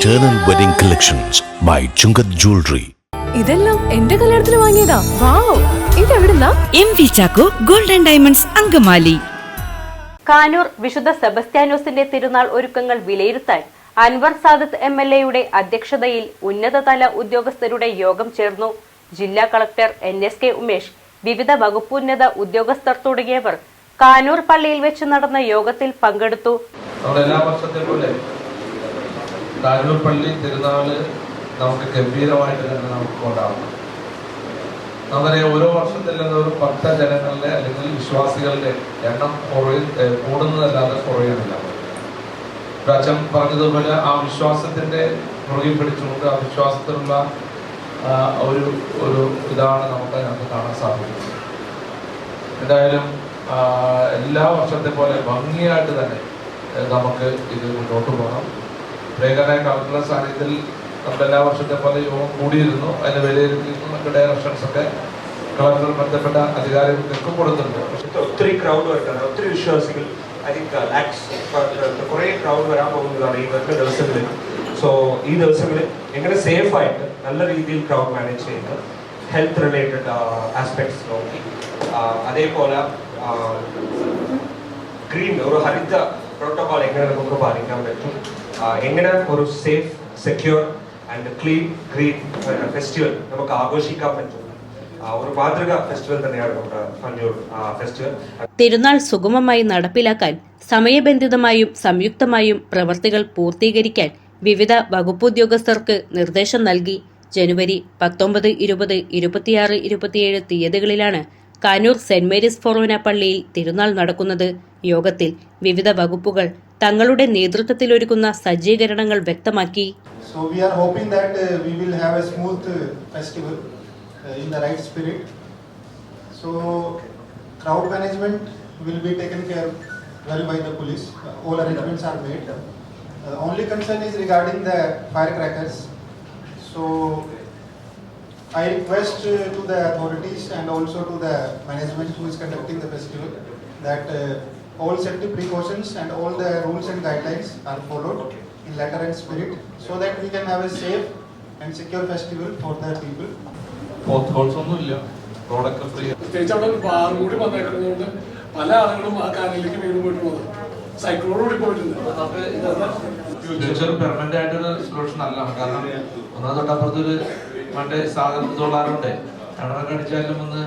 Eternal Wedding Collections by Chungat Jewelry. ഇതെല്ലാം എന്റെ കല്യാണത്തിന് വാങ്ങിയതാ. Wow ഇതെവിടുന്നാ? M V Chacko golden diamonds Angamaly. Kanoor വിശുദ്ധ സെബസ്ത്യാനോസിന്റെ തിരുനാൾ ഒരുക്കങ്ങൾ വിലയിരുത്താൻ അൻവർ സാദത്ത് എം എൽ എയുടെ അധ്യക്ഷതയിൽ ഉന്നതതല ഉദ്യോഗസ്ഥരുടെ യോഗം ചേർന്നു. ജില്ലാ collector N S K Umesh വിവിധ വകുപ്പുന്നത ഉദ്യോഗസ്ഥർ തുടങ്ങിയവർ കാനൂർ പള്ളിയിൽ വെച്ച് നടന്ന യോഗത്തിൽ പങ്കെടുത്തു. എല്ലാ വർഷത്തെ പോലെ കാരൂർ പള്ളി തിരുനാൾ നമുക്ക് ഗംഭീരമായിട്ട് തന്നെ നമുക്ക് കൊണ്ടാടണം നമുക്കറിയാം ഓരോ വർഷത്തിൽ ഒരു ഭക്തജനങ്ങളുടെ അല്ലെങ്കിൽ വിശ്വാസികളുടെ എണ്ണം കുറയും കൂടുന്നതല്ലാതെ കുറയുന്നില്ല. അച്ഛൻ പറഞ്ഞതുപോലെ ആ വിശ്വാസത്തിന്റെ മുറുകെ പിടിച്ചുകൊണ്ട് ആ വിശ്വാസത്തിലുള്ള ഒരു ഒരു ഇതാണ് നമുക്ക് അതിനകത്ത് കാണാൻ സാധിക്കുന്നത്. എന്തായാലും എല്ലാ വർഷത്തെ പോലെ ഭംഗിയായിട്ട് തന്നെ നമുക്ക് ഇത് മുന്നോട്ട് പോകണം. പ്രിയങ്കരായ കളക്ടറുടെ സാന്നിധ്യത്തിൽ നമ്മുടെ എല്ലാ വർഷത്തെ പോലെ യോഗം കൂടിയിരുന്നു. അതിന്റെ വിലയിരുത്തിയിരുന്നു നമുക്ക് ഡയറക്ഷൻസ് ഒക്കെ കളക്ടർ ബന്ധപ്പെട്ട അധികാരികൾക്ക് കൊടുത്തിട്ടുണ്ട്. ഒത്തിരി ക്രൗഡ് വരുന്നുണ്ട്. ഒത്തിരി വിശ്വാസികൾ കുറേ ക്രൗഡ് വരാൻ പോകുന്നതാണ് ഈ വരുന്ന ദിവസങ്ങളിൽ. സോ ഈ ദിവസങ്ങളിൽ എങ്ങനെ സേഫ് ആയിട്ട് നല്ല രീതിയിൽ ക്രൗഡ് മാനേജ് ചെയ്യുന്നത് ഹെൽത്ത് റിലേറ്റഡ് ആസ്പെക്ട്സ് നോക്കി. അതേപോലെ ഗ്രീൻ ഒരു ഹരിത പ്രോട്ടോകോൾ എങ്ങനെ നമുക്ക് പാലിക്കാൻ പറ്റും? എങ്ങനെ ഒരു safe secure and clean green festival നമുക്ക് ആഘോഷിക്കാൻ പറ്റും? ഒരു മാതൃക ഫെസ്റ്റിവൽ തന്നെയാണ് നമ്മുടെ ഫഞ്ഞൂർ ഫെസ്റ്റിവൽ തിരുനാൾ സുഗമമായി നടപ്പിലാക്കാൻ സമയബന്ധിതമായും സംയുക്തമായും പ്രവർത്തികൾ പൂർത്തീകരിക്കാൻ വിവിധ വകുപ്പുദ്യോഗസ്ഥർക്ക് നിർദ്ദേശം നൽകി. ജനുവരി പത്തൊമ്പത് ഇരുപത് ഇരുപത്തിയാറ് ഇരുപത്തിയേഴ് തീയതികളിലാണ് കാനൂർ സെന്റ് മേരീസ് ഫൊറോന പള്ളിയിൽ തിരുനാൾ നടക്കുന്നത്. യോഗത്തിൽ വിവിധ വകുപ്പുകൾ തങ്ങളുടെ നേതൃത്വത്തിലൊരുക്കുന്ന സജ്ജീകരണങ്ങൾ വ്യക്തമാക്കി So we are hoping that uh, we will have a smooth uh, festival uh, in the right spirit. So crowd management will be taken care well by the police. Uh, All arrangements are made. Uh, only concern is regarding the firecrackers. So I request uh, to the authorities and also to the management who is conducting the festival that uh, all safety precautions and all the rules and guidelines are followed in letter and spirit so that we can have a safe and secure festival for the people. Potholes ഒന്നും ഇല്ല റോഡൊക്കെ free പ്രത്യേകിച്ച് അവിടെ ഒരു bar കൂടി വന്നേക്കുന്നതുകൊണ്ട് പല ആളുകളും ആ കാനലിലേക്ക് വീണ് പോയിട്ടുള്ളത്. സൈക്കിളോട് കൂടി പോയിട്ടുണ്ട്. ഫ്യൂച്ചർ പെർമനന്റ് ആയിട്ടൊരു സൊല്യൂഷൻ അല്ല. കാരണം ഒന്നാം തൊട്ടപ്പുറത്തൊരു മറ്റേ സാധനം തൊള്ളാറുണ്ട് അവിടെ കടിച്ചാലും ഒന്ന്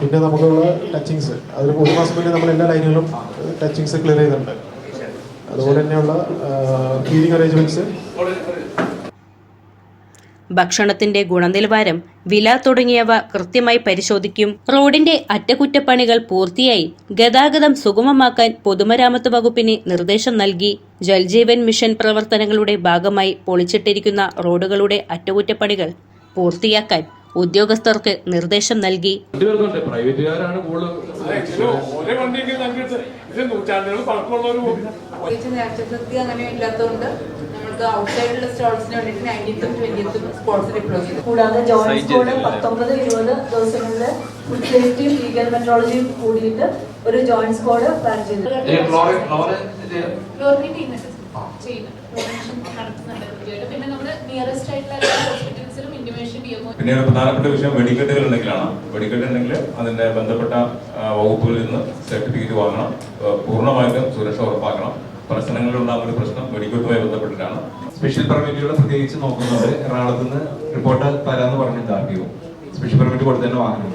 പിന്നെ നമുക്കുള്ള ടച്ചിങ്സ് അതിൽ ഒരു മാസം മുന്നേ നമ്മൾ എല്ലാ ലൈനുകളും ടച്ചിങ്സ് ക്ലിയർ ചെയ്തിട്ടുണ്ട്. അതുപോലെ തന്നെയുള്ള ഫീലിംഗ് അറേഞ്ച്മെന്റ്സ് ഭക്ഷണത്തിന്റെ ഗുണനിലവാരം വില തുടങ്ങിയവ കൃത്യമായി പരിശോധിക്കും. റോഡിന്റെ അറ്റകുറ്റപ്പണികൾ പൂർത്തിയായി ഗതാഗതം സുഗമമാക്കാൻ പൊതുമരാമത്ത് വകുപ്പിന് നിർദ്ദേശം നൽകി. ജൽജീവൻ മിഷൻ പ്രവർത്തനങ്ങളുടെ ഭാഗമായി പൊളിച്ചിട്ടിരിക്കുന്ന റോഡുകളുടെ അറ്റകുറ്റപ്പണികൾ പൂർത്തിയാക്കാൻ ഉദ്യോഗസ്ഥർക്ക് നിർദ്ദേശം നൽകി. ഔട്ട്സൈഡിലുള്ള സ്റ്റോൾസിന് വേണ്ടിയിട്ട് ട്വന്റിയത്തും ചെയ്തു. കൂടാതെ ജോയിന്റ് സ്കോഡ് പത്തൊമ്പത് ഇരുപത് ദിവസങ്ങളിൽ ഫുഡ് സേഫ്റ്റിയും ലീഗൽ മെട്രോളജിയും കൂടിയിട്ട് ഒരു ജോയിന്റ് സ്കോഡ് പ്ലാൻ ചെയ്തു. ചെയ്യുന്നുണ്ട് പിന്നെ നമ്മുടെ നിയറസ്റ്റ് ആയിട്ടുള്ള ഇന്റിമേഷൻ ചെയ്യുമ്പോൾ പിന്നെ ഒരു പ്രധാനപ്പെട്ട വിഷയം വെടിക്കെട്ടുകൾ ഉണ്ടെങ്കിലാണ്. വെടിക്കെട്ട് ഉണ്ടെങ്കിൽ അതിന്റെ ബന്ധപ്പെട്ട വകുപ്പുകളിൽ നിന്ന് സർട്ടിഫിക്കറ്റ് വാങ്ങണം. പൂർണമായിട്ടും സുരക്ഷ ഉറപ്പാക്കണം. ഉണ്ടാകുന്ന ഒരു പ്രശ്നം വെടിക്കെട്ടുമായി ബന്ധപ്പെട്ടിട്ടാണ്. സ്പെഷ്യൽ പെർമിറ്റുകൾ പ്രത്യേകിച്ച് നോക്കുന്നത് എറണാകുളത്ത് നിന്ന് റിപ്പോർട്ട് തരാന്ന് പറഞ്ഞിട്ട് ആർ സ്പെഷ്യൽ പെർമിറ്റ് കൊടുത്തു തന്നെ വാങ്ങണം.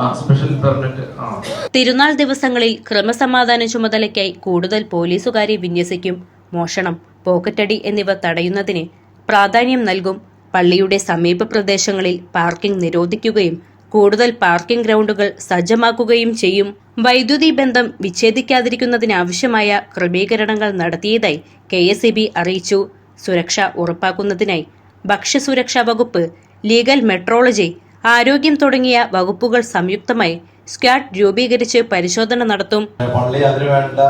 ആ സ്പെഷ്യൽ പെർമിറ്റ് ആ. തിരുനാൾ ദിവസങ്ങളിൽ ക്രമസമാധാന ചുമതലയ്ക്കായി കൂടുതൽ പോലീസുകാരെ വിന്യസിക്കും മോഷണം പോക്കറ്റടി എന്നിവ തടയുന്നതിന് പ്രാധാന്യം നൽകും പള്ളിയുടെ സമീപ പ്രദേശങ്ങളിൽ പാർക്കിംഗ് നിരോധിക്കുകയും കൂടുതൽ പാർക്കിംഗ് ഗ്രൗണ്ടുകൾ സജ്ജമാക്കുകയും ചെയ്യും. വൈദ്യുതി ബന്ധം വിച്ഛേദിക്കാതിരിക്കുന്നതിനാവശ്യമായ ക്രമീകരണങ്ങൾ നടത്തിയതായി കെ എസ് അറിയിച്ചു. സുരക്ഷ ഉറപ്പാക്കുന്നതിനായി ഭക്ഷ്യസുരക്ഷാ വകുപ്പ് ലീഗൽ മെട്രോളജി ആരോഗ്യം തുടങ്ങിയ വകുപ്പുകൾ സംയുക്തമായി സ്ക്വാഡ് രൂപീകരിച്ച് പരിശോധന നടത്തും. പള്ളി അതിനു വേണ്ട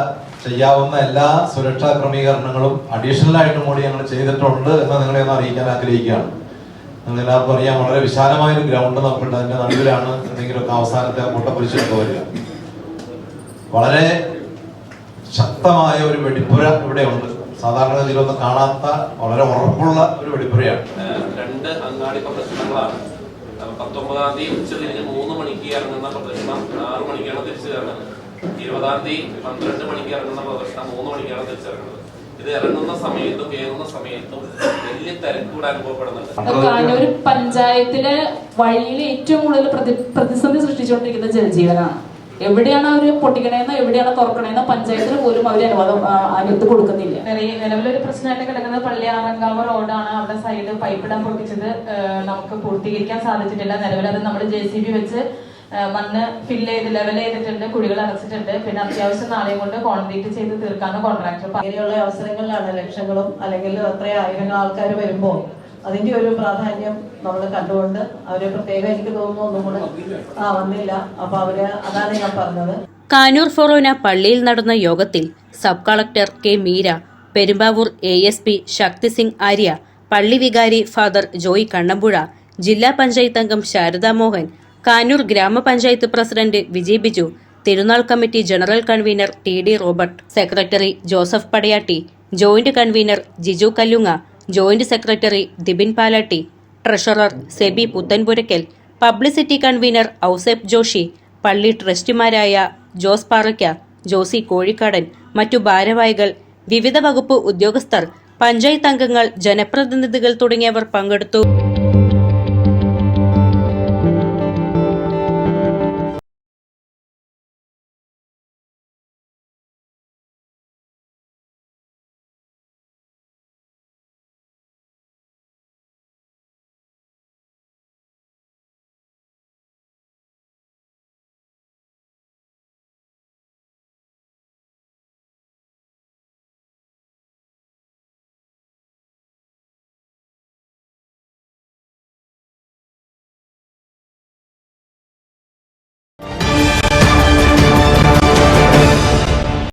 ചെയ്യാവുന്ന എല്ലാ സുരക്ഷാ ക്രമീകരണങ്ങളും അഡീഷണൽ ആയിട്ടും കൂടി ഞങ്ങൾ ചെയ്തിട്ടുണ്ട് എന്ന് നിങ്ങളെ ഒന്ന് അറിയിക്കാൻ ആഗ്രഹിക്കുകയാണ്. നിങ്ങൾ എല്ലാവർക്കും അറിയാം വളരെ വിശാലമായ ഒരു ഗ്രൗണ്ട് നമുക്കുണ്ട്. അതിന്റെ നടുവിലാണ് എന്തെങ്കിലുമൊക്കെ അവസാനത്തെ മുട്ടപ്പൊരിച്ചൊക്കെ വരിക. വളരെ ശക്തമായ ഒരു വെടിപ്പുര ഇവിടെ ഉണ്ട്. സാധാരണ സാധാരണഗതിയിലൊന്നും കാണാത്ത വളരെ ഉറപ്പുള്ള ഒരു വെടിപ്പുരയാണ്. രണ്ട് അങ്ങാടി പ്രദർശനങ്ങളാണ് പത്തൊമ്പതാം തീയതി ഉച്ച തിരിഞ്ഞ് മൂന്ന് മണിക്ക് ഇറങ്ങുന്ന പ്രദർശനം ആറു മണിക്കാണ് തിരിച്ചു കയറുന്നത്. ഇരുപതാം തീയതി പന്ത്രണ്ട് മണിക്ക് ഇറങ്ങുന്ന പ്രദർശനം മൂന്ന് മണിക്കാണ് തിരിച്ചിറങ്ങുന്നത്. ഇത് ഇറങ്ങുന്ന സമയത്തും കയറുന്ന സമയത്തും വലിയ തിരക്കൂടെ അനുഭവപ്പെടുന്നുണ്ട്. പഞ്ചായത്തിലെ വഴിയിൽ ഏറ്റവും കൂടുതൽ പ്രതി പ്രതിസന്ധി സൃഷ്ടിച്ചുകൊണ്ടിരിക്കുന്നത് ജലജീവനാണ്. എവിടെയാണ് അവർ പൊട്ടിക്കണേന്ന് എവിടെയാണ് തുറക്കണേന്ന് പഞ്ചായത്തിന് പോലും അവർ അനുവാദം അനുവദിച്ച് കൊടുക്കുന്നില്ല. നിലവിലൊരു പ്രശ്നമായിട്ട് കിടക്കുന്നത് പള്ളി ആറങ്കാവ് റോഡാണ്. അവിടെ സൈഡ് പൈപ്പ് ഇടാൻ പൊട്ടിച്ചത് നമുക്ക് പൂർത്തീകരിക്കാൻ സാധിച്ചിട്ടില്ല. നിലവിൽ അത് നമ്മൾ ജെ സി ബി വെച്ച് മണ്ണ് ഫില്ല് ചെയ്ത് ലെവൽ ചെയ്തിട്ടുണ്ട് കുഴികൾ അടച്ചിട്ടുണ്ട്. പിന്നെ അത്യാവശ്യം നാളെ കൊണ്ട് കോൺക്രീറ്റ് ചെയ്ത് തീർക്കാണ് കോൺട്രാക്ടർ അങ്ങനെയുള്ള അവസരങ്ങളിലാണ് ലക്ഷങ്ങളും അല്ലെങ്കിൽ അത്ര ആയിരങ്ങൾ ആൾക്കാർ വരുമ്പോൾ അതിന്റെ ഒരു പ്രാധാന്യം നമ്മൾ കണ്ടുകൊണ്ട് അവരെ പ്രത്യേകം എനിക്ക് തോന്നുന്നു ഒന്നും കൂടെ ആ വന്നില്ല. അപ്പൊ അവർ അതാണ് ഞാൻ പറഞ്ഞത്. കാനൂർ ഫൊറോന പള്ളിയിൽ നടന്ന യോഗത്തിൽ sub collector K Meera Perumbavoor A S P Shakti Singh Arya പള്ളി വികാരി ഫാദർ ജോയി കണ്ണമ്പുഴ ജില്ലാ പഞ്ചായത്ത് അംഗം ശാരദാ മോഹൻ കാനൂർ ഗ്രാമപഞ്ചായത്ത് പ്രസിഡന്റ് വിജയ് ബിജു തിരുനാൾ committee general convener T D Robert secretary Joseph Padayatti joint convener Jiju Kallunga joint secretary Dibin Palatti treasurer Sebi Puthenpurakkal publicity convener Ouseph Joshi പള്ളി ട്രസ്റ്റിമാരായ ജോസ് പാറയ്ക്ക ജോസി കോഴിക്കാടൻ മറ്റു ഭാരവാഹികൾ വിവിധ വകുപ്പ് ഉദ്യോഗസ്ഥർ പഞ്ചായത്ത് അംഗങ്ങൾ ജനപ്രതിനിധികൾ തുടങ്ങിയവർ പങ്കെടുത്തു.